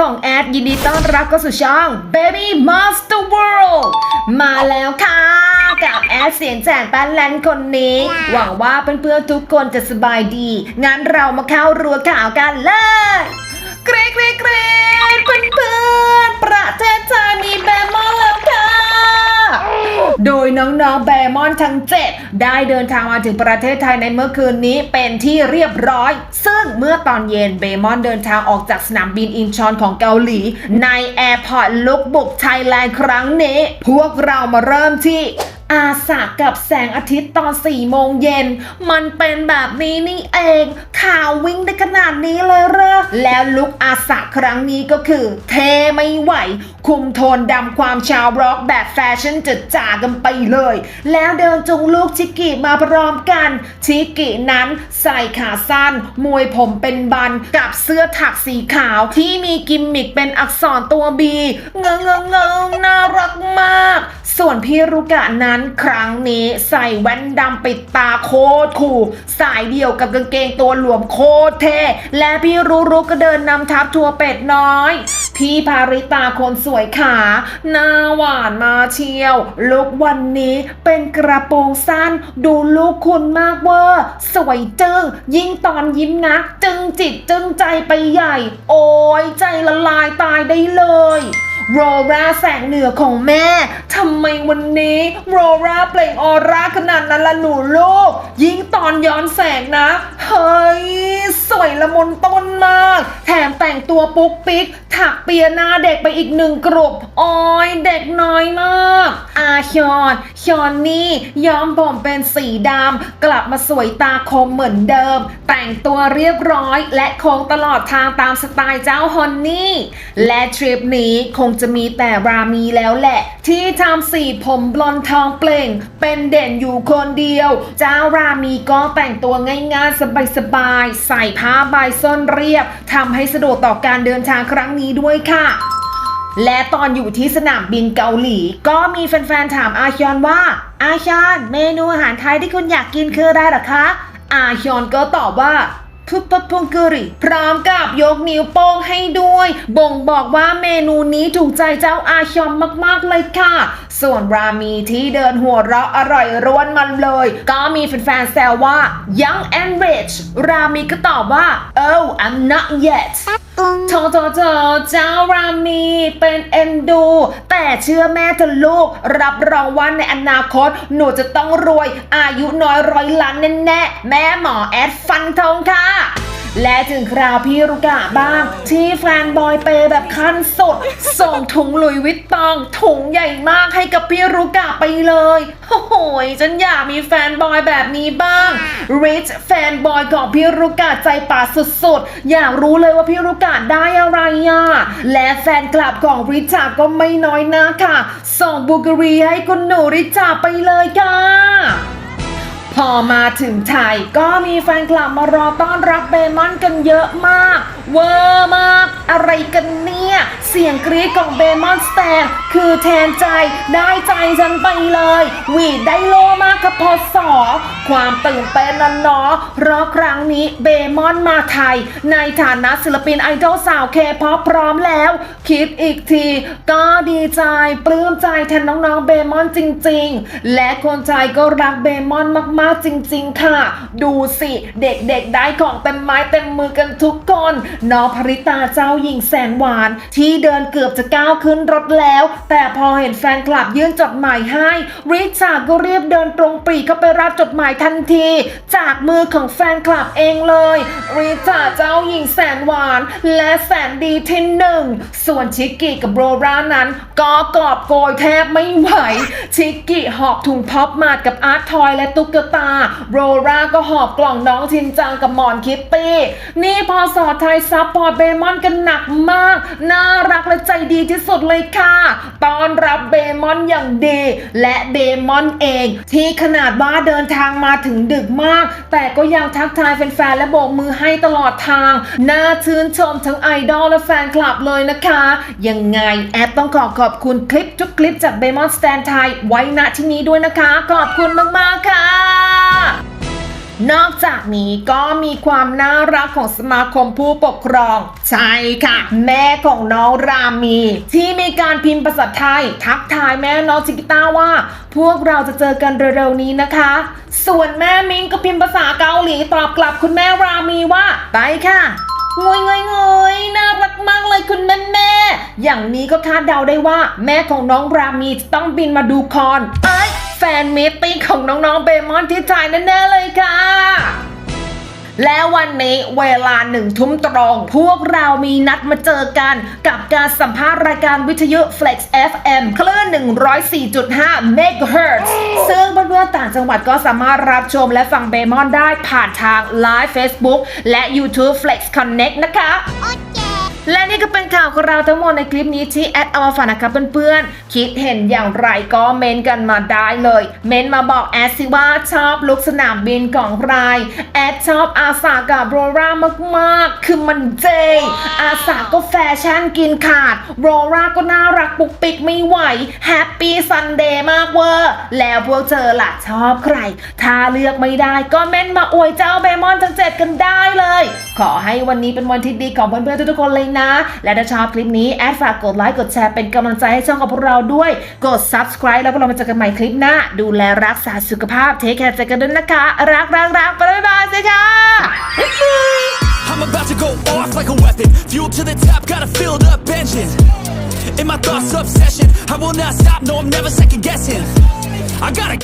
ของแอดยินดีต้อนรับเข้าสู่ช่อง Baby Monster World มาแล้วค่ะ กับแอดเสียงแจกแป้นแลนคนนี้ หวังว่าเพื่อนๆทุกคนจะสบายดี งั้นเรามาเข้ารัวข่าวกันเลยเกรดเกรดเกรดเพื่อนๆประเทศไทยมีแบมอแล้วค่ะ โดยน้องๆแบมอนทั้ง 7 ได้เดินทางมาถึงประเทศไทยในเมื่อคืนนี้เป็นที่เรียบร้อย ซึ่งเมื่อตอนเย็นเบมอนเดินทางออกจากสนามบินอินชอนของเกาหลี ในแอร์พอร์ตลุกบุกไทยแลนด์ครั้งนี้ พวกเรามาเริ่มที่ อาสากับแสงอาทิตย์ตอน4โมงเย็น มันเป็นแบบนี้นี่เอง ข่าววิ่งได้ขนาดนี้เลยเหรอ แล้วลุกอาสาครั้งนี้ก็คือ เทไม่ไหว คุมโทนดำความชาวร็อกแบบแฟชั่นจัดจ้ากันไปเลย แล้วเดินจูงลูกชิกิมาพร้อมกัน ชิกินั้นใส่ขาสั้น มวยผมเป็นบันกับเสื้อถักสีขาวที่มีกิมมิกเป็นอักษรตัวบี เงงเงงเงงน่ารักมาก ส่วนพี่รุกะนั้นครั้งนี้ใส่แว่นดำปิดตาโคตรคู่ สายเดี่ยวกับกางเกงตัวหลวมโคตรเท่และพี่รุรุก็เดินนำทัพทัวเป็ดน้อย พี่พาริตาคนสวยขาหน้าหวานมาเชียว ลุกวันนี้เป็นกระโปรงสั้น ดูลูกคุณมากเวอร์สวยจึ้งยิ่งตอนยิ้มนะจึงจิตจึงใจไปใหญ่ โอ้ยใจละลายตายได้เลย โรราแสงเหนือของแม่ทำไมวันนี้โรราเปล่งออร่าขนาดนั้นละหนูลูก ยิ่งตอนย้อนแสงนะ เฮ้ย สวยละมุนต้นมาก แถมแต่งตัวปุ๊กปิ๊กถักเปียหน้าเด็กไปอีกหนึ่งกรุบโอ้ย เด็กน้อยมาก อาชอนชอนนี่ย้อมผมเป็นสีดำกลับมาสวยตาคมเหมือนเดิม แต่งตัวเรียบร้อยและคงตลอดทางตามสไตล์เจ้าฮอนนี่ และทริปนี้คงจะมีแต่รามีแล้วแหละ ที่ทำสีผมบลอนทองเปล่ง เป็นเด่นอยู่คนเดียว เจ้ารามีก็แต่งตัวง่ายๆสบายๆใส่ผ้าใบส้นเรียบทำให้สะดวกต่อการเดินทางครั้งนี้ด้วยค่ะ และตอนอยู่ที่สนามบินเกาหลี ก็มีแฟนๆถามอาชอนว่า อาชอนเมนูอาหารไทยที่คุณอยากกินคืออะไรหรอคะ อาชอนก็ตอบว่าพุปพงกริพร้อมกับยกนิ้วโป้งให้ด้วย บ่งบอกว่าเมนูนี้ถูกใจเจ้าอาชอนมากๆเลยค่ะ ส่วนรามีที่เดินหัวเราะอร่อยร้วนมันเลย ก็มีแฟนๆแซวว่า young and rich รามีก็ตอบว่า oh I'm not yet โถโถโถเจ้ารามีเป็นเอ็นดู แต่เชื่อแม่เธอลูก รับรองว่าในอนาคต หนูจะต้องรวยอายุน้อยร้อยล้านแน่ๆแม่หมอแอดฟันธงค่ะ และถึงคราวพี่รุกะบ้าง ที่แฟนบอยเปแบบขั้นสุด ส่งถุงลุยวิตตองถุงใหญ่มากให้กับพี่รุกะไปเลยโอ้โหฉันอยากมีแฟนบอยแบบนี้บ้าง Rich แฟนบอยของพี่รุกะใจป่าสุดๆ อยากรู้เลยว่าพี่รุกะได้อะไรอะ และแฟนคลับของริชาก็ไม่น้อยนะค่ะ ส่งบุกรีให้คุณหนูริชาไปเลยค่ะ พอมาถึงไทยก็มีแฟนคลับมารอต้อนรับเบมอนกันเยอะมาก เวอร์มาก อะไรกันเนี่ย เสียงกรี๊ดของเบมอนสแตนคือแทนใจได้ใจฉันไปเลย หวีดได้โลมากกับพอสอความตื่นเต้นนั้นเนาะเพราะครั้งนี้เบมอนมาไทย ในฐานะศิลปินไอดอลสาวเคพอพร้อมแล้ว คิดอีกที ก็ดีใจปลื้มใจแทนน้องๆเบมอนจริง ๆ และคนไทยก็รักเบมอนมากๆจริง ๆ ค่ะ ดูสิ เด็กๆได้ของเต็มไม้เต็มมือกันทุกคนน้องภริตาเจ้าหญิงแสนหวานที่เดินเกือบจะก้าวขึ้นรถแล้ว แต่พอเห็นแฟนคลับยื่นจดหมายให้ ริชาร์ดก็รีบเดินตรงปรีเข้าไปรับจดหมายทันที จากมือของแฟนคลับเองเลย ริชาร์ดเจ้าหญิงแสนหวาน และแสนดีที่หนึ่ง ส่วนชิกกี้กับโรรานั้น ก็กอบโกยแทบไม่ไหว ชิกกี้หอบถุงพ็อปมาดกับอาร์ตทอยและตุ๊กตาโรราก็หอบกล่องน้องชินจังกับหมอนคิตตี้ นี่พอสอดไทยซับพอร์ตเบมอนกันหนักมาก น่ารักรักและใจดีที่สุดเลยค่ะตอนรับเบมอนอย่างดี และเบมอนเอง ที่ขนาดว่าเดินทางมาถึงดึกมาก แต่ก็ยังทักทายแฟนๆและโบกมือให้ตลอดทาง น่าชื่นชมทั้งไอดอลและแฟนคลับเลยนะคะ ยังไงแอดต้องขอขอบคุณคลิปทุกคลิปจากเบมอนสแตนไทยไว้ณที่นี้ด้วยนะคะ ขอบคุณมากๆค่ะ นอกจากนี้ก็มีความน่ารักของสมาคมผู้ปกครอง ใช่ค่ะ แม่ของน้องรามี ที่มีการพิมพ์ภาษาไทย ทักทายแม่น้องชิกิต้าว่า พวกเราจะเจอกันเร็วๆนี้นะคะ ส่วนแม่มิงก็พิมพ์ภาษาเกาหลีตอบกลับคุณแม่รามีว่า ไปค่ะ งอยงอยงอยน่ารักมากเลยคุณแม่แม่ อย่างนี้ก็คาดเดาได้ว่า แม่ของน้องรามีจะต้องบินมาดูคอน เอ้ยแฟนมิตติ้งของน้องๆเบมอนที่จ่ายแน่ๆเลยค่ะ และวันนี้เวลาหนึ่งทุ่มตรง พวกเรามีนัดมาเจอกันกับการสัมภาษณ์รายการวิทยุ Flex FM คลื่น 104.5 MHz ซึ่งเพื่อนๆต่างจังหวัดก็สามารถรับชมและฟังเบมอนได้ผ่านทางไลฟ์ Facebook และ YouTube Flex Connect นะคะ และนี่ก็เป็นข่าวของเราทั้งหมดในคลิปนี้ที่แอดเอามาฝากนะครับเพื่อนๆ คิดเห็นอย่างไรก็เมนกันมาได้เลย เมนมาบอกแอดสิว่าชอบลุกสนามบินของใคร แอดชอบอาสากับโรรามากๆ คือมันเจ อาสาก็แฟชั่นกินขาด โรราก็น่ารักปุกปิกไม่ไหว แฮปปี้ซันเดย์มากเวอร์ แล้วพวกเธอล่ะชอบใคร ถ้าเลือกไม่ได้ก็เม้นมาอวยเจ้าเบมอนทั้งเจ็ดกันได้เลย ขอให้วันนี้เป็นวันที่ดีของเพื่อนๆทุกๆคนเลยนะ และถ้าชอบคลิปนี้แอดฝากกดไลค์กดแชร์เป็นกำลังใจให้ช่องของพวกเราด้วย กด subscribe แล้วพวกเรามาเจอกันใหม่คลิปหน้า ดูแลรักษาสุขภาพเทคแคร์ใจกันด้วยนะคะ รักรักรักไปบ๊ายบายสิค่ะ I'm about to go off like a weapon. Fuel to the top, got a filled up engine. In my thoughts, obsession. I will not stop, no, I'm never second guessing. I gotta